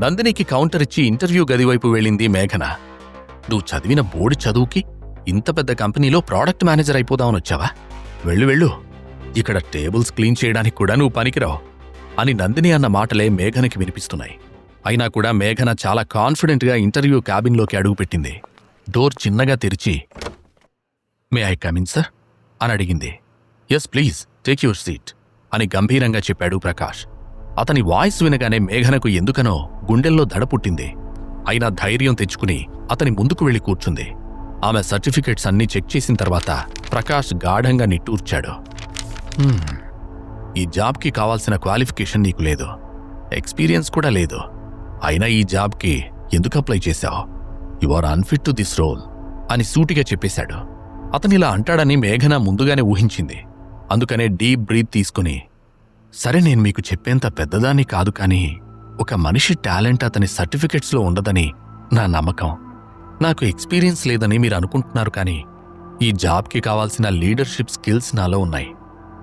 నందినికి counter ఇచ్చి interview గదివైపు వెళ్ళింది మేఘన. నువ్వు చదివిన బోర్డు చదువుకి ఇంత పెద్ద కంపెనీలో ప్రోడక్ట్ మేనేజర్ అయిపోదామని వచ్చావా? వెళ్ళు వెళ్ళు. ఇక్కడ టేబుల్స్ క్లీన్ చేయడానికి కూడా నువ్వు పనికిరావు అని నందిని అన్న మాటలే మేఘనకి వినిపిస్తున్నాయి. అయినా కూడా మేఘన చాలా కాన్ఫిడెంట్గా ఇంటర్వ్యూ క్యాబిన్లోకి అడుగుపెట్టింది డోర్ చిన్నగా తెరిచి మే ఐ కమిన్ సార్? అని అడిగింది. Yes please take your seat అని గంభీరంగా చెప్పాడు ప్రకాష్. అతని వాయిస్ వినగానే మేఘనకు ఎందుకనో గుండెల్లో దడ పుట్టింది. అయినా ధైర్యం తెచ్చుకుని అతని ముందుకు వెళ్ళి కూర్చుంది. ఆమె సర్టిఫికేట్స్ అన్నీ చెక్ చేసిన తర్వాత ప్రకాష్ గాఢంగా నిట్టూర్చాడు. ఈ జాబ్కి కావాల్సిన క్వాలిఫికేషన్ నీకు లేదు. ఎక్స్పీరియన్స్ కూడా లేదు. అయినా ఈ జాబ్కి ఎందుకు అప్లై చేశావు? You are unfit to this role అని సూటిగా చెప్పేశాడు. అతనిలా అంటాడని మేఘన ముందుగానే ఊహించింది. అందుకనే డీప్ బ్రీత్ తీసుకుని సరే నేను మీకు చెప్పేంత పెద్దదాన్ని కాదు కానీ ఒక మనిషి టాలెంట్ అతని సర్టిఫికెట్స్లో ఉండదని నా నమ్మకం. నాకు ఎక్స్పీరియన్స్ లేదని మీరు అనుకుంటున్నారు కానీ ఈ జాబ్కి కావాల్సిన లీడర్షిప్ స్కిల్స్ నాలో ఉన్నాయి.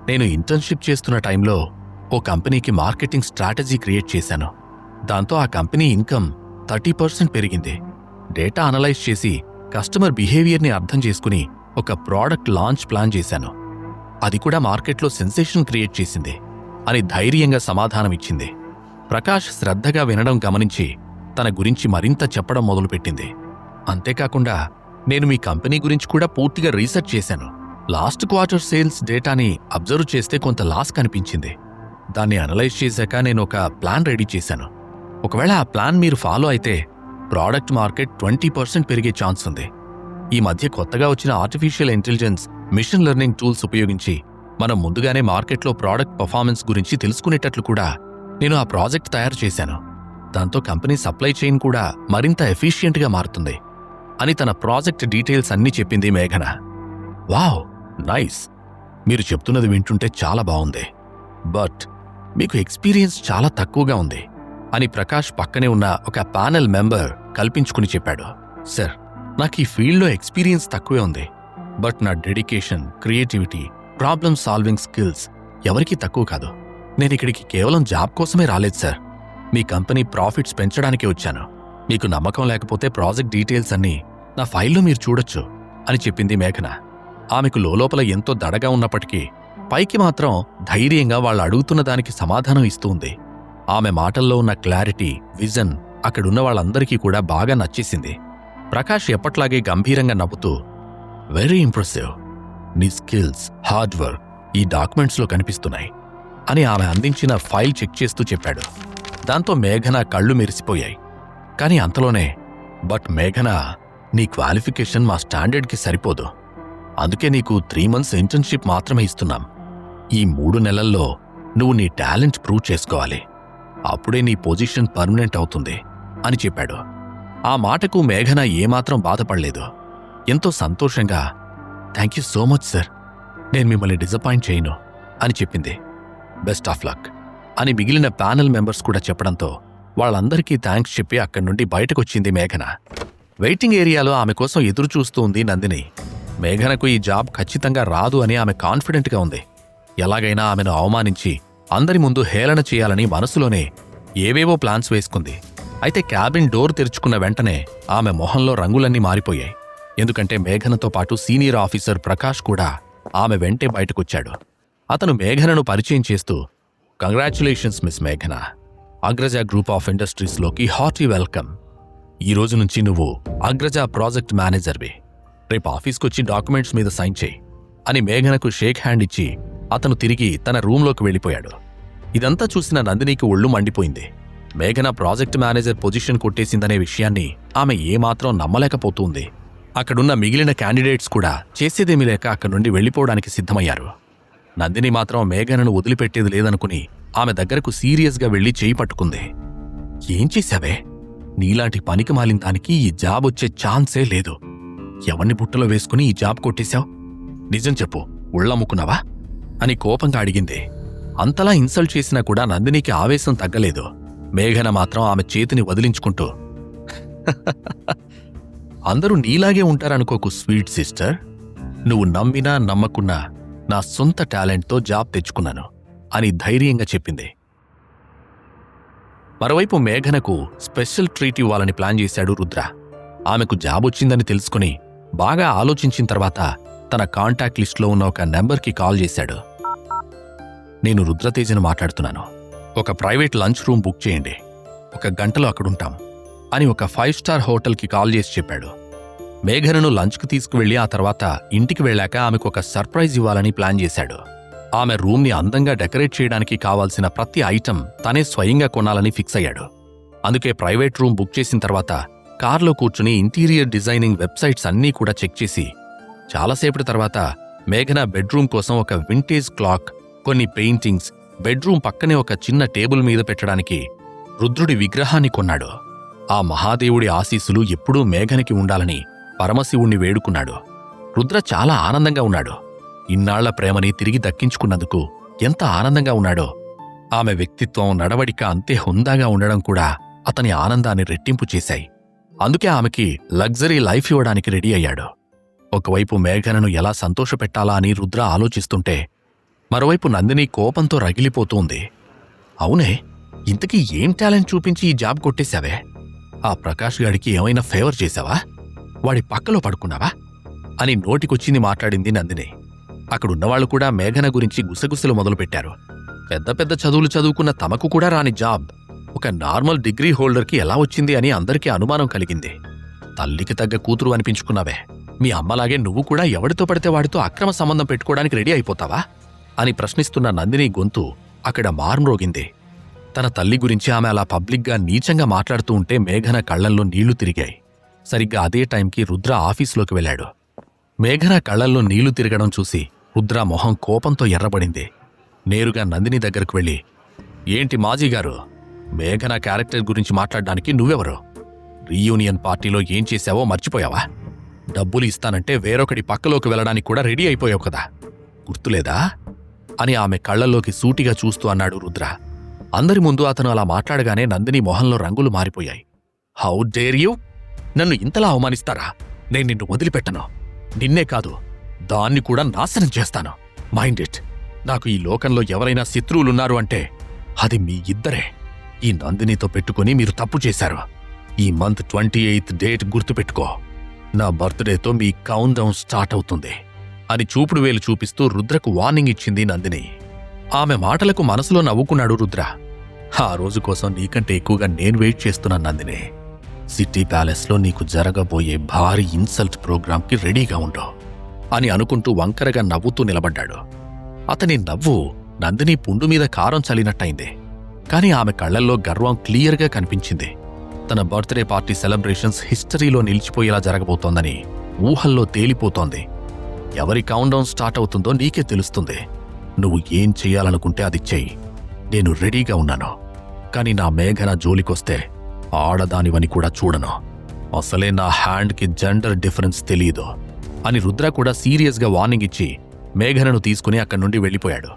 నేను ఇంటర్న్షిప్ చేస్తున్న టైంలో ఓ కంపెనీకి మార్కెటింగ్ స్ట్రాటజీ క్రియేట్ చేశాను. దాంతో ఆ కంపెనీ ఇన్కమ్ థర్టీ పర్సెంట్ పెరిగింది. డేటా అనలైజ్ చేసి కస్టమర్ బిహేవియర్ని అర్థం చేసుకుని ఒక ప్రోడక్ట్ లాంచ్ ప్లాన్ చేశాను. అది కూడా మార్కెట్లో సెన్సేషన్ క్రియేట్ చేసింది. అని ధైర్యంగా సమాధానమిచ్చింది. ప్రకాష్ శ్రద్ధగా వినడం గమనించి తన గురించి మరింత చెప్పడం మొదలుపెట్టింది. అంతేకాకుండా నేను మీ కంపెనీ గురించి కూడా పూర్తిగా రీసెర్చ్ చేశాను. లాస్ట్ క్వార్టర్ సేల్స్ డేటాని అబ్జర్వ్ చేస్తే కొంత లాస్ కనిపించింది. దాన్ని అనలైజ్ చేశాక నేను ఒక ప్లాన్ రెడీ చేశాను. ఒకవేళ ఆ ప్లాన్ మీరు ఫాలో అయితే ప్రోడక్ట్ మార్కెట్ ట్వంటీ పర్సెంట్ పెరిగే ఛాన్స్ ఉంది. ఈ మధ్య కొత్తగా వచ్చిన artificial intelligence machine learning tools ఉపయోగించి మనం ముందుగానే మార్కెట్లో ప్రోడక్ట్ పర్ఫార్మెన్స్ గురించి తెలుసుకునేటట్లు కూడా నేను ఆ ప్రాజెక్ట్ తయారు చేశాను. దాంతో కంపెనీ సప్లై చైన్ కూడా మరింత ఎఫిషియెంట్గా మారుతుంది అని తన ప్రాజెక్ట్ డీటెయిల్స్ అన్నీ చెప్పింది మేఘన. వావ్! నైస్! మీరు చెప్తున్నది వింటుంటే చాలా బాగుంది. బట్ మీకు ఎక్స్పీరియన్స్ చాలా తక్కువగా ఉంది అని ప్రకాష్ పక్కనే ఉన్న ఒక ప్యానెల్ మెంబర్ కల్పించుకుని చెప్పాడు. సార్ నాకు ఈ ఫీల్డ్లో ఎక్స్పీరియన్స్ తక్కువే ఉంది. బట్ నా dedication creativity problem solving skills ఎవరికీ తక్కువ కాదు. నేను ఇక్కడికి కేవలం జాబ్ కోసమే రాలేదు సార్ మీ కంపెనీ ప్రాఫిట్స్ పెంచడానికి వచ్చాను. మీకు నమ్మకం లేకపోతే ప్రాజెక్ట్ డీటెయిల్స్ అన్నీ నా ఫైల్లో మీరు చూడొచ్చు అని చెప్పింది మేఘన. ఆమెకు లోలోపల ఎంతో దడగా ఉన్నప్పటికీ పైకి మాత్రం ధైర్యంగా వాళ్ళు అడుగుతున్న దానికి సమాధానం ఇస్తూ ఉంది. ఆమె మాటల్లో ఉన్న క్లారిటీ విజన్ అక్కడున్న వాళ్ళందరికీ కూడా బాగా నచ్చేసింది. ప్రకాష్ ఎప్పట్లాగే గంభీరంగా నవ్వుతూ వెరీ ఇంప్రెసివ్ నీ స్కిల్స్ హార్డ్ వర్క్ ఈ డాక్యుమెంట్స్లో కనిపిస్తున్నాయి అని ఆమె అందించిన ఫైల్ చెక్ చేస్తూ చెప్పాడు. దాంతో మేఘన కళ్ళు మెరిసిపోయాయి. కానీ అంతలోనే బట్ మేఘన నీ క్వాలిఫికేషన్ మా స్టాండర్డ్కి సరిపోదు. అందుకే నీకు త్రీ మంత్స్ ఇంటర్న్షిప్ మాత్రమే ఇస్తున్నాం. ఈ మూడు నెలల్లో నువ్వు నీ టాలెంట్ ప్రూవ్ చేసుకోవాలి. అప్పుడే నీ పొజిషన్ పర్మనెంట్ అవుతుంది అని చెప్పాడు. ఆ మాటకు మేఘన ఏమాత్రం బాధపడలేదు. ఎంతో సంతోషంగా thank you so much sir నేను మిమ్మల్ని డిసప్పాయింట్ చేయను అని చెప్పింది. బెస్ట్ ఆఫ్ లక్ అని మిగిలిన ప్యానెల్ మెంబర్స్ కూడా చెప్పడంతో వాళ్ళందరికీ థ్యాంక్స్ చెప్పి అక్కడి నుండి బయటకొచ్చింది మేఘన. వెయిటింగ్ ఏరియాలో ఆమె కోసం ఎదురు చూస్తూ ఉంది నందిని. మేఘనకు ఈ జాబ్ ఖచ్చితంగా రాదు అని ఆమె కాన్ఫిడెంట్గా ఉంది. ఎలాగైనా ఆమెను అవమానించి అందరి ముందు హేళన చేయాలని మనసులోనే ఏవేవో ప్లాన్స్ వేసుకుంది. అయితే క్యాబిన్ డోర్ తెరుచుకున్న వెంటనే ఆమె మొహంలో రంగులన్నీ మారిపోయాయి. ఎందుకంటే మేఘనతో పాటు సీనియర్ ఆఫీసర్ ప్రకాష్ కూడా ఆమె వెంటే బయటకొచ్చాడు. అతను మేఘనను పరిచయం చేస్తూ కంగ్రాచులేషన్స్ మిస్ మేఘన. అగ్రజ గ్రూప్ ఆఫ్ ఇండస్ట్రీస్లోకి హార్టీ వెల్కమ్. ఈ రోజు నుంచి నువ్వు అగ్రజ ప్రాజెక్ట్ మేనేజర్వి. రేపు ఆఫీస్కొచ్చి డాక్యుమెంట్స్ మీద సైన్ చేయి అని మేఘనకు షేక్ హ్యాండ్ ఇచ్చి అతను తిరిగి తన రూంలోకి వెళ్ళిపోయాడు. ఇదంతా చూసిన నందినికి ఒళ్ళు మండిపోయింది. మేఘన ప్రాజెక్ట్ మేనేజర్ పొజిషన్ కొట్టేసిందనే విషయాన్ని ఆమె ఏమాత్రం నమ్మలేకపోతుంది అక్కడున్న మిగిలిన క్యాండిడేట్స్ కూడా చేసేదేమీ లేక అక్కడి నుండి వెళ్ళిపోవడానికి సిద్ధమయ్యారు. నందిని మాత్రం మేఘనను వదిలిపెట్టేది లేదనుకుని ఆమె దగ్గరకు సీరియస్గా వెళ్ళి చేయి పట్టుకుంది. ఏం చేశావే? నీలాంటి పనికి మాలిన దానికి ఈ జాబ్ వచ్చే ఛాన్సే లేదు. ఎవరిని బుట్టలో వేసుకుని ఈ జాబ్ కొట్టేశావు? నిజం చెప్పు ఉళ్ళమ్ముకున్నావా అని కోపంగా అడిగింది. అంతలా ఇన్సల్ట్ చేసినా కూడా నందినికి ఆవేశం తగ్గలేదు. మేఘన మాత్రం ఆమె చేతిని వదిలించుకుంటూ అందరూ నీలాగే ఉంటారనుకోకు స్వీట్ సిస్టర్. నువ్వు నమ్మినా నమ్మకున్నా నా సొంత టాలెంట్తో జాబ్ తెచ్చుకున్నాను అని ధైర్యంగా చెప్పింది. మరోవైపు మేఘనకు స్పెషల్ ట్రీట్ ఇవ్వాలని ప్లాన్ చేశాడు రుద్ర. ఆమెకు జాబ్ వచ్చిందని తెలుసుకుని బాగా ఆలోచించిన తర్వాత తన కాంటాక్ట్ లిస్ట్లో ఉన్న ఒక నెంబర్కి కాల్ చేశాడు. నేను రుద్రతేజను మాట్లాడుతున్నాను. ఒక ప్రైవేట్ లంచ్ రూమ్ బుక్ చేయండి. ఒక గంటలో అక్కడుంటాం. అని ఒక ఫైవ్ స్టార్ హోటల్కి కాల్ చేసి చెప్పాడు. మేఘనను లంచ్కు తీసుకువెళ్ళి ఆ తర్వాత ఇంటికి వెళ్ళాక ఆమెకు ఒక సర్ప్రైజ్ ఇవ్వాలని ప్లాన్ చేశాడు. ఆమె రూమ్ని అందంగా డెకరేట్ చేయడానికి కావాల్సిన ప్రతి ఐటెం తనే స్వయంగా కొనాలని ఫిక్స్ అయ్యాడు. అందుకే ప్రైవేట్ రూమ్ బుక్ చేసిన తర్వాత కార్లో కూర్చుని ఇంటీరియర్ డిజైనింగ్ వెబ్సైట్స్ అన్నీ కూడా చెక్ చేసి చాలాసేపటి తర్వాత మేఘన బెడ్రూమ్ కోసం ఒక వింటేజ్ క్లాక్ కొన్ని పెయింటింగ్స్ బెడ్రూమ్ పక్కనే ఒక చిన్న టేబుల్ మీద పెట్టడానికి రుద్రుడి విగ్రహాన్ని కొన్నాడు. ఆ మహాదేవుడి ఆశీస్సులు ఎప్పుడూ మేఘనకి ఉండాలని పరమశివుణ్ణి వేడుకున్నాడు. రుద్ర చాలా ఆనందంగా ఉన్నాడు. ఇన్నాళ్ళ ప్రేమని తిరిగి దక్కించుకున్నందుకు ఎంత ఆనందంగా ఉన్నాడో. ఆమె వ్యక్తిత్వం నడవడిక అంతే హుందాగా ఉండడం కూడా అతని ఆనందాన్ని రెట్టింపు చేశాయి. అందుకే ఆమెకి లగ్జరీ లైఫ్ ఇవ్వడానికి రెడీ అయ్యాడు. ఒకవైపు మేఘనను ఎలా సంతోషపెట్టాలా అని రుద్ర ఆలోచిస్తుంటే మరోవైపు నందిని కోపంతో రగిలిపోతూంది అవునే ఇంతకీ ఏం టాలెంట్ చూపించి ఈ జాబ్ కొట్టేశావే? ఆ ప్రకాష్ గాడికి ఏమైనా ఫేవర్ చేశావా? వాడి పక్కలో పడుకున్నావా? అని నోటికొచ్చింది మాట్లాడింది నందిని. అక్కడున్నవాళ్ళు కూడా మేఘన గురించి గుసగుసలు మొదలుపెట్టారు. పెద్ద పెద్ద చదువులు చదువుకున్న తమకు కూడా రాని జాబ్. ఒక నార్మల్ డిగ్రీ హోల్డర్కి ఎలా వచ్చింది అని అందరికీ అనుమానం కలిగింది. తల్లికి తగ్గ కూతురు అనిపించుకున్నావే. మీ అమ్మలాగే నువ్వు కూడా ఎవడితో పడితే వాడితో అక్రమ సంబంధం పెట్టుకోవడానికి రెడీ అయిపోతావా? అని ప్రశ్నిస్తున్న నందిని గొంతు అక్కడ మార్మ్రోగింది. తన తల్లి గురించి ఆమె అలా పబ్లిక్గా నీచంగా మాట్లాడుతూ ఉంటే మేఘన కళ్ళల్లో నీళ్ళు తిరిగాయి. సరిగ్గా అదే టైంకి రుద్ర ఆఫీసులోకి వెళ్ళాడు. మేఘన కళ్ళల్లో నీళ్ళు తిరగడం చూసి రుద్ర మొహం కోపంతో ఎర్రబడింది. నేరుగా నందిని దగ్గరకు వెళ్ళి ఏంటి మాజీ గారు? మేఘన క్యారెక్టర్ గురించి మాట్లాడడానికి నువ్వెవరు? రీయూనియన్ పార్టీలో ఏం చేశావో మర్చిపోయావా? డబ్బులు ఇస్తానంటే వేరొకటి పక్కలోకి వెళ్ళడానికి కూడా రెడీ అయిపోయావు కదా. గుర్తులేదా? అని ఆమె కళ్ళల్లోకి సూటిగా చూస్తూ అన్నాడు రుద్ర. అందరి ముందు అతను అలా మాట్లాడగానే నందిని మొహంలో రంగులు మారిపోయాయి. హౌ డేర్ యూ నన్ను ఇంతలా అవమానిస్తారా? నేను నిన్ను వదిలిపెట్టను. నిన్నే కాదు దాన్ని కూడా నాశనం చేస్తాను. మైండ్ ఇట్ నాకు ఈ లోకంలో ఎవరైనా శత్రువులున్నారు అంటే అది మీ ఇద్దరే. ఈ నందినితో పెట్టుకుని మీరు తప్పు చేశారు. ఈ మంత్ ట్వంటీ ఎయిత్ డేట్ గుర్తుపెట్టుకో. నా బర్త్డేతో మీ కౌంట్ డౌన్ స్టార్ట్ అవుతుంది. అని చూపుడు వేలు చూపిస్తూ రుద్రకు వార్నింగ్ ఇచ్చింది నందిని. ఆమె మాటలకు మనసులో నవ్వుకున్నాడు రుద్ర. ఆ రోజు కోసం నీకంటే ఎక్కువగా నేను వెయిట్ చేస్తున్నాను నందిని. సిటీ ప్యాలెస్లో నీకు జరగబోయే భారీ ఇన్సల్ట్ ప్రోగ్రాంకి రెడీగా ఉండు అని అనుకుంటూ వంకరగా నవ్వుతూ నిలబడ్డాడు. అతని నవ్వు నందిని పుండు మీద కారం చల్లినట్టయింది. కాని ఆమె కళ్ళల్లో గర్వం క్లియర్గా కనిపించింది. తన బర్త్డే పార్టీ సెలబ్రేషన్స్ హిస్టరీలో నిలిచిపోయేలా జరగబోతోందని ఊహల్లో తేలిపోతోంది. ఎవరి కౌంట్డౌన్ స్టార్ట్ అవుతుందో నీకే తెలుస్తుంది. నువ్వు ఏం చెయ్యాలనుకుంటే అది చెయ్యి నేను రెడీగా ఉన్నాను. కాని నా మేఘన జోలికొస్తే ఆడదానివని కూడా చూడను. అసలే నా హ్యాండ్కి జెండర్ డిఫరెన్స్ తెలియదు అని రుద్ర కూడా సీరియస్గా వార్నింగ్ ఇచ్చి మేఘనను తీసుకుని అక్కడి నుండి వెళ్ళిపోయాడు.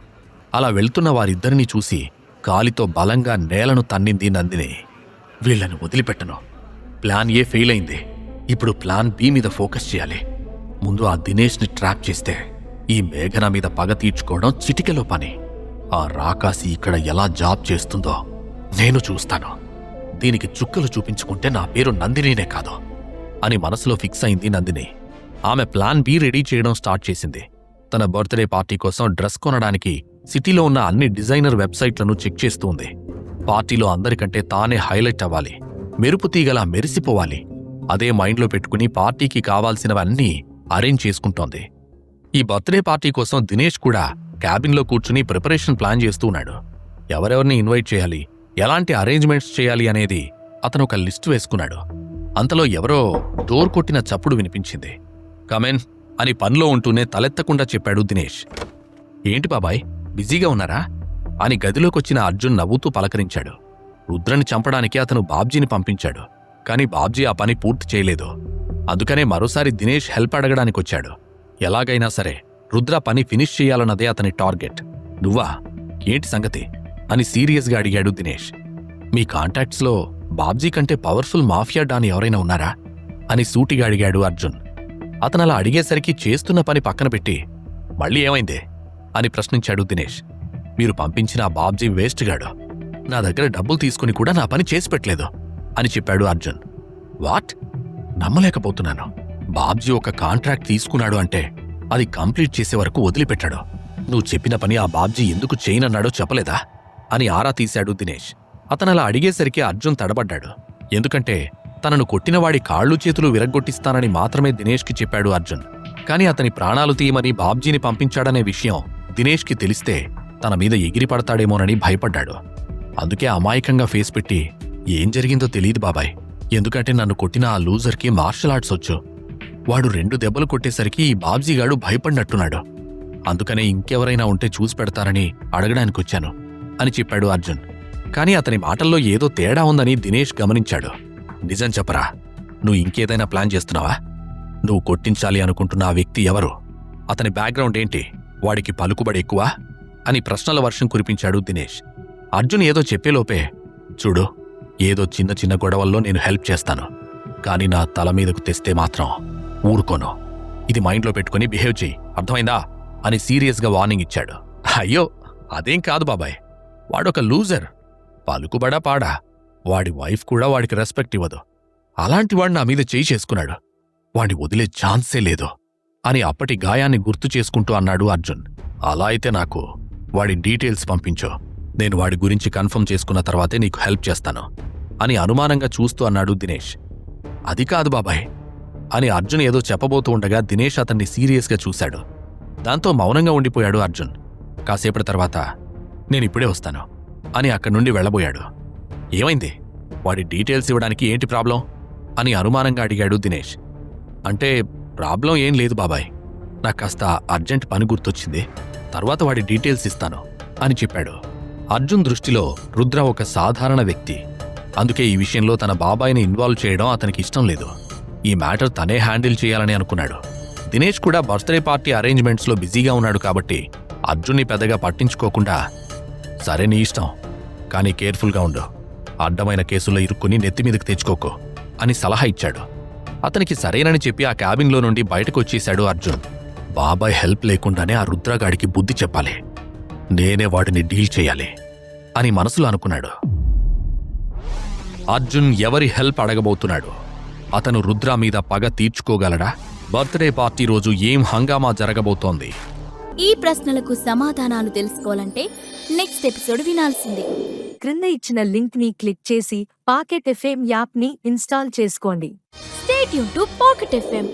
అలా వెళ్తున్న వారిద్దరినీ చూసి కాలితో బలంగా నేలను తన్నింది నందిని. వీళ్ళను వదిలిపెట్టను. ప్లాన్ ఏ ఫెయిల్ అయింది ఇప్పుడు ప్లాన్ బి మీద ఫోకస్ చేయాలి. ముందు ఆ దినేష్ని ట్రాప్ చేస్తే ఈ మేఘన మీద పగ తీర్చుకోవడం చిటికెలో పని. ఆ రాకాసి ఇక్కడ ఎలా జాబ్ చేస్తుందో నేను చూస్తాను. దీనికి చుక్కలు చూపించుకుంటే నా పేరు నందినినే కాదు అని మనసులో ఫిక్స్ అయింది నందిని. ఆమె ప్లాన్ బి రెడీ చేయడం స్టార్ట్ చేసింది. తన బర్త్డే పార్టీ కోసం డ్రెస్ కొనడానికి సిటీలో ఉన్న అన్ని డిజైనర్ వెబ్సైట్లను చెక్ చేస్తుంది పార్టీలో అందరికంటే తానే హైలైట్ అవ్వాలి. మెరుపు తీగలా మెరిసిపోవాలి. అదే మైండ్లో పెట్టుకుని పార్టీకి కావాల్సినవన్నీ అరేంజ్ చేసుకుంటోంది. ఈ బర్త్డే పార్టీ కోసం దినేష్ కూడా క్యాబిన్లో కూర్చుని ప్రిపరేషన్ ప్లాన్ చేస్తున్నాడు ఎవరెవరిని ఇన్వైట్ చేయాలి? ఎలాంటి అరేంజ్మెంట్స్ చేయాలి అనేది అతను ఒక లిస్టు వేసుకున్నాడు. అంతలో ఎవరో డోర్ కొట్టిన చప్పుడు వినిపించింది. కమెన్ అని పనిలో ఉంటూనే తలెత్తకుండా చెప్పాడు దినేష్. ఏంటి బాబాయ్ బిజీగా ఉన్నారా? అని గదిలోకొచ్చిన అర్జున్ నవ్వుతూ పలకరించాడు. రుద్రని చంపడానికి అతను బాబ్జీని పంపించాడు. కాని బాబ్జీ ఆ పని పూర్తి చేయలేదు. అందుకనే మరోసారి దినేష్ హెల్ప్ అడగడానికొచ్చాడు. ఎలాగైనా సరే రుద్ర పని ఫినిష్ చేయాలన్నదే అతని టార్గెట్. నువ్వా? ఏంటి సంగతి? అని సీరియస్గా అడిగాడు దినేష్. మీ కాంటాక్ట్స్లో బాబ్జీ కంటే పవర్ఫుల్ మాఫియా డాన్ ఎవరైనా ఉన్నారా? అని సూటిగా అడిగాడు అర్జున్. అతను అలా అడిగేసరికి చేస్తున్న పని పక్కన పెట్టి మళ్ళీ ఏమైంది? అని ప్రశ్నించాడు దినేష్. మీరు పంపించిన ఆ బాబ్జీ వేస్ట్గాడు. నా దగ్గర డబ్బులు తీసుకుని కూడా నా పని చేసి పెట్టలేదు. అని చెప్పాడు అర్జున్. వాట్? నమ్మలేకపోతున్నాను. బాబ్జీ ఒక కాంట్రాక్ట్ తీసుకున్నాడు అంటే అది కంప్లీట్ చేసే వరకు వదిలిపెట్టాడు. నువ్వు చెప్పిన పని ఆ బాబ్జీ ఎందుకు చేయనన్నాడో చెప్పలేదా? అని ఆరా తీశాడు దినేష్. అతను అలా అడిగేసరికి అర్జున్ తడబడ్డాడు. ఎందుకంటే తనను కొట్టినవాడి కాళ్ళు చేతులు విరగ్గొట్టిస్తానని మాత్రమే దినేష్కి చెప్పాడు అర్జున్. కాని అతని ప్రాణాలు తీయమని బాబ్జీని పంపించాడనే విషయం దినేష్కి తెలిస్తే తన మీద ఎగిరిపడతాడేమోనని భయపడ్డాడు. అందుకే అమాయకంగా ఫేస్ పెట్టి ఏం జరిగిందో తెలియదు బాబాయ్. ఎందుకంటే నన్ను కొట్టిన ఆ లూజర్కి మార్షల్ ఆర్ట్స్ వచ్చు. వాడు రెండు దెబ్బలు కొట్టేసరికి బాబ్జీగాడు భయపడినట్టున్నాడు. అందుకనే ఇంకెవరైనా ఉంటే చూసి పెడతారని అడగడానికొచ్చాను అని చెప్పాడు అర్జున్. కాని అతని మాటల్లో ఏదో తేడా ఉందని దినేష్ గమనించాడు. నిజం చెప్పరా నువ్వు ఇంకేదైనా ప్లాన్ చేస్తున్నావా? నువ్వు కొట్టించాలి అనుకుంటున్న ఆ వ్యక్తి ఎవరు? అతని బ్యాక్గ్రౌండ్ ఏంటి? వాడికి పలుకుబడి ఎక్కువ? అని ప్రశ్నల వర్షం కురిపించాడు దినేష్. అర్జున్ ఏదో చెప్పేలోపే చూడు ఏదో చిన్న చిన్న గొడవల్లో నేను హెల్ప్ చేస్తాను. కానీ నా తల మీదకు తెస్తే మాత్రం ఊరుకోను. ఇది మైండ్లో పెట్టుకుని బిహేవ్ చెయ్యి. అర్థమైందా? అని సీరియస్గా వార్నింగ్ ఇచ్చాడు. అయ్యో అదేం కాదు బాబాయ్. వాడొక లూజర్. పలుకుబడా పాడా. వాడి వైఫ్ కూడా వాడికి రెస్పెక్ట్ ఇవ్వదు. అలాంటి వాడు నా మీద చేయి చేసుకున్నాడు. వాడి వదిలే ఛాన్సే లేదు. అని అప్పటి గాయాన్ని గుర్తు చేసుకుంటూ అన్నాడు అర్జున్. అలా అయితే నాకు వాడి డీటెయిల్స్ పంపించు. నేను వాడి గురించి కన్ఫర్మ్ చేసుకున్న తర్వాతే నీకు హెల్ప్ చేస్తాను. అని అనుమానంగా చూస్తూ అన్నాడు దినేష్. అది కాదు బాబాయ్. అని అర్జున్ ఏదో చెప్పబోతూ ఉండగా దినేష్ అతన్ని సీరియస్గా చూశాడు. దాంతో మౌనంగా ఉండిపోయాడు అర్జున్. కాసేపటి తర్వాత నేను ఇప్పుడే వస్తాను అని అక్కడి నుండి వెళ్ళబోయాడు. ఏమైంది? వాడి డీటెయిల్స్ ఇవ్వడానికి ఏంటి ప్రాబ్లం? అని అనుమానంగా అడిగాడు దినేష్. అంటే ప్రాబ్లం ఏం లేదు బాబాయ్. నాకు కాస్త అర్జెంట్ పని గుర్తొచ్చింది. తర్వాత వాడి డీటెయిల్స్ ఇస్తాను అని చెప్పాడు. అర్జున్ దృష్టిలో రుద్ర ఒక సాధారణ వ్యక్తి. అందుకే ఈ విషయంలో తన బాబాయిని ఇన్వాల్వ్ చేయడం అతనికి ఇష్టం లేదు. ఈ మ్యాటర్ తనే హ్యాండిల్ చేయాలని అనుకున్నాడు. దినేష్ కూడా బర్త్డే పార్టీ అరేంజ్మెంట్స్లో బిజీగా ఉన్నాడు కాబట్టి అర్జున్ని పెద్దగా పట్టించుకోకుండా సరే నీ ఇష్టం కానీ కేర్ఫుల్గా ఉండు. అడ్డమైన కేసుల్లో ఇరుక్కుని నెత్తిమీదకి తెచ్చుకోకు అని సలహా ఇచ్చాడు. అతనికి సరేనని చెప్పి ఆ క్యాబిన్లో నుండి బయటకు వచ్చేశాడు అర్జున్. బాబాయ్ హెల్ప్ లేకుండానే ఆ రుద్రగాడికి బుద్ధి చెప్పాలి. నేనే వాడిని డీల్ చేయాలి అని మనసులో అనుకున్నాడు. అర్జున్ ఎవరి హెల్ప్ అడగబోతున్నాడు? అతను రుద్ర మీద పగ తీర్చుకోగలడా? బర్త్డే పార్టీ రోజు ఏం హంగామా జరగబోతోంది? ఈ ప్రశ్నలకు సమాధానాలు తెలుసుకోవాలంటే నెక్స్ట్ ఎపిసోడ్ వినాల్సిందే. క్రింద ఇచ్చిన లింక్ని క్లిక్ చేసి పాకెట్ ఎఫ్ఎం యాప్ని ఇన్స్టాల్ చేసుకోండి. స్టేట్ యూన్ టు పాకెట్ ఎఫ్ఎం